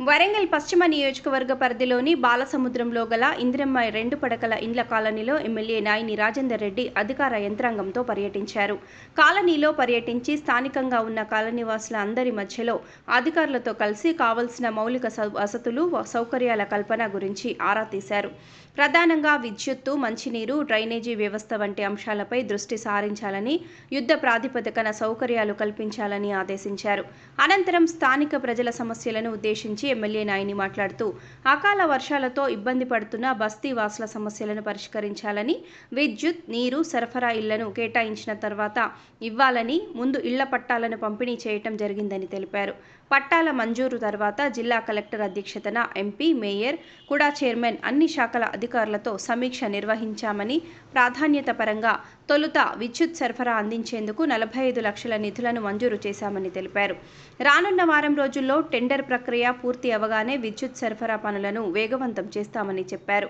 వరంగల్ పశ్చిమ నియోజకవర్గ పరిధిలోని బాలసముద్రంలో గల ఇంద్రమ్మ రెండు పడకల ఇండ్ల కాలనీలో ఎమ్మెల్యే నాయిని రాజేందర్ రెడ్డి అధికార యంత్రాంగంతో పర్యటించారు. కాలనీలో పర్యటించి స్థానికంగా ఉన్న కాలనీవాసుల అందరి మధ్యలో అధికారులతో కలిసి కావలసిన మౌలిక సౌ- వసతులు సౌకర్యాల కల్పన గురించి ఆరా తీశారు. ప్రధానంగా విద్యుత్తు మంచినీరు డ్రైనేజీ వ్యవస్థ వంటి అంశాలపై దృష్టి సారించాలని యుద్ధ ప్రాతిపదికన సౌకర్యాలు కల్పించాలని ఆదేశించారు. అనంతరం స్థానిక ప్రజల సమస్యలను ఉద్దేశించి ఎమ్మెల్యే నాయని మాట్లాడుతూ అకాల వర్షాలతో ఇబ్బంది పడుతున్న బస్తీ వాసుల సమస్యలను పరిష్కరించాలని విద్యుత్ నీరు సరఫరా ఇళ్ళను కేటాయించిన తర్వాత ఇవ్వాలని ముందు ఇళ్ళ పట్టాలను పంపిణీ చేయటం జరిగిందని తెలిపారు. పట్టాల మంజూరు తర్వాత జిల్లా కలెక్టర్ అధ్యక్షతన ఎంపీ మేయర్ కూడా చైర్మన్ అన్ని శాఖల అధికారులతో సమీక్ష నిర్వహించామని ప్రాధాన్యత పరంగా తొలుత విద్యుత్ సరఫరా అందించేందుకు నలభై ఐదు లక్షల నిధులను మంజూరు చేశామని తెలిపారు. రానున్న వారం రోజుల్లో టెండర్ ప్రక్రియ పూర్తి అవగానే విద్యుత్ సరఫరా పనులను వేగవంతం చేస్తామని చెప్పారు.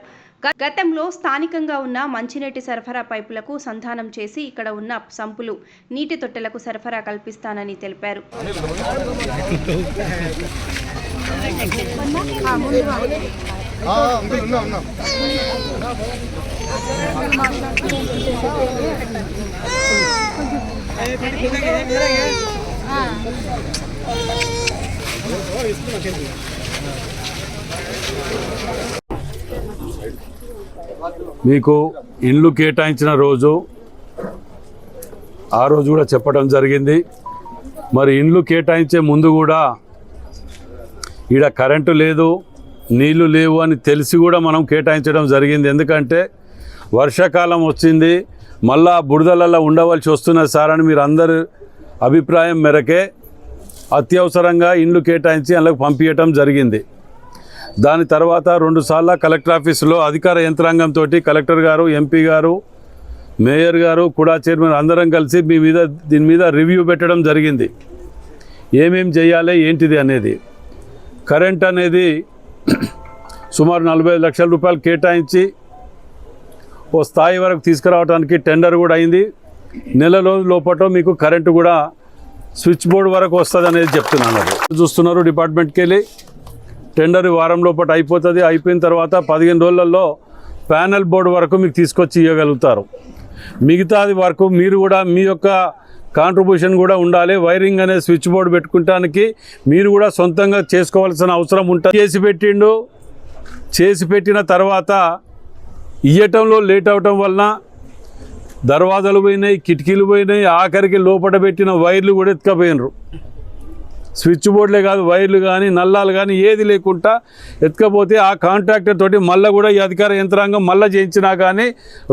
గతంలో స్థానికంగా ఉన్న మంచినీటి సరఫరా పైపులకు సంధానం చేసి ఇక్కడ ఉన్న సంపులు నీటి తొట్టెలకు సరఫరా కల్పిస్తానని తెలిపారు. మీకు ఇండ్లు కేటాయించిన రోజు ఆ రోజు కూడా చెప్పడం జరిగింది. మరి ఇండ్లు కేటాయించే ముందు కూడా ఈడ కరెంటు లేదు. నీళ్ళు లేవు అని తెలిసి కూడా మనం కేటాయించడం జరిగింది. ఎందుకంటే వర్షాకాలం వచ్చింది. మళ్ళా బురదలలో ఉండవలసి వస్తున్నది సార్ అని మీరు అందరి అభిప్రాయం మేరకే అత్యవసరంగా ఇండ్లు కేటాయించి అందులోకి పంపించటం జరిగింది. దాని తర్వాత రెండుసార్లు కలెక్టర్ ఆఫీసులో అధికార యంత్రాంగంతో కలెక్టర్ గారు ఎంపీ గారు మేయర్ గారు కూడా చైర్మన్ అందరం కలిసి మీ మీద దీని మీద రివ్యూ పెట్టడం జరిగింది. ఏమేం చేయాలి ఏంటిది అనేది. కరెంట్ అనేది సుమారు నలభై ఐదు లక్షల రూపాయలు కేటాయించి ఓ స్థాయి వరకు తీసుకురావడానికి టెండర్ కూడా అయింది. నెల రోజుల లోపల మీకు కరెంటు కూడా స్విచ్ బోర్డు వరకు వస్తుంది అనేది చెప్తున్నాను చూస్తున్నారు డిపార్ట్మెంట్కి వెళ్ళి. టెండర్ వారం లోపల అయిపోతుంది. అయిపోయిన తర్వాత పదిహేను రోజులలో ప్యానెల్ బోర్డు వరకు మీకు తీసుకొచ్చి ఇవ్వగలుగుతారు. మిగతాది వరకు మీరు కూడా మీ యొక్క కాంట్రిబ్యూషన్ కూడా ఉండాలి. వైరింగ్ అనే స్విచ్ బోర్డు పెట్టుకుంటానికి మీరు కూడా సొంతంగా చేసుకోవాల్సిన అవసరం ఉంటుంది. చేసి పెట్టిండు. చేసి పెట్టిన తర్వాత ఇయ్యటంలో లేట్ అవటం వలన దర్వాజాలు పోయినాయి కిటికీలు పోయినాయి ఆఖరికి లోపల పెట్టిన వైర్లు కూడా ఎత్తుకపోయినరు. స్విచ్ బోర్డులే కాదు వైర్లు కానీ నల్లాలు కానీ ఏది లేకుండా ఎత్తుకపోతే ఆ కాంట్రాక్టర్ తోటి మళ్ళీ కూడా ఈ అధికార యంత్రాంగం మళ్ళీ చేయించినా కానీ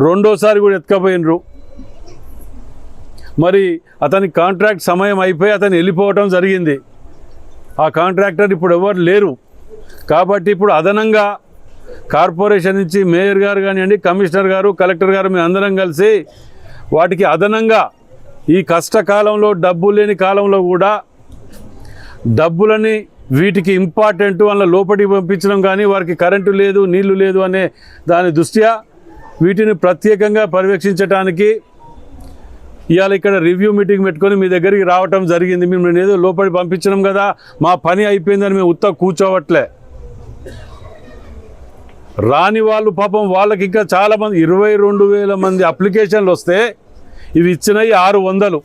రెండోసారి కూడా ఎత్తుకపోయినరు. మరి అతని కాంట్రాక్ట్ సమయం అయిపోయి అతను వెళ్ళిపోవటం జరిగింది. ఆ కాంట్రాక్టర్ ఇప్పుడు ఎవరు లేరు. కాబట్టి ఇప్పుడు అదనంగా కార్పొరేషన్ నుంచి మేయర్ గారు కానివ్వండి కమిషనర్ గారు కలెక్టర్ గారు మేము అందరం కలిసి వాటికి అదనంగా ఈ కష్టకాలంలో డబ్బు లేని కాలంలో కూడా డబ్బులని వీటికి ఇంపార్టెంట్ వాళ్ళ లోపలికి పంపించడం కానీ వారికి కరెంటు లేదు నీళ్ళు లేదు అనే దాని దృష్ట్యా వీటిని ప్రత్యేకంగా పర్యవేక్షించడానికి ఇవాళ ఇక్కడ రివ్యూ మీటింగ్ పెట్టుకొని మీ దగ్గరికి రావటం జరిగింది. మేము నేను ఏదో లోపలికి పంపించినాం కదా మా పని అయిపోయిందని మేము ఉత్త కూర్చోవట్లే. రాని వాళ్ళు పాపం వాళ్ళకి ఇంకా చాలామంది ఇరవై రెండు వేల మంది అప్లికేషన్లు వస్తే ఇవి ఇచ్చినవి ఆరు వందలు.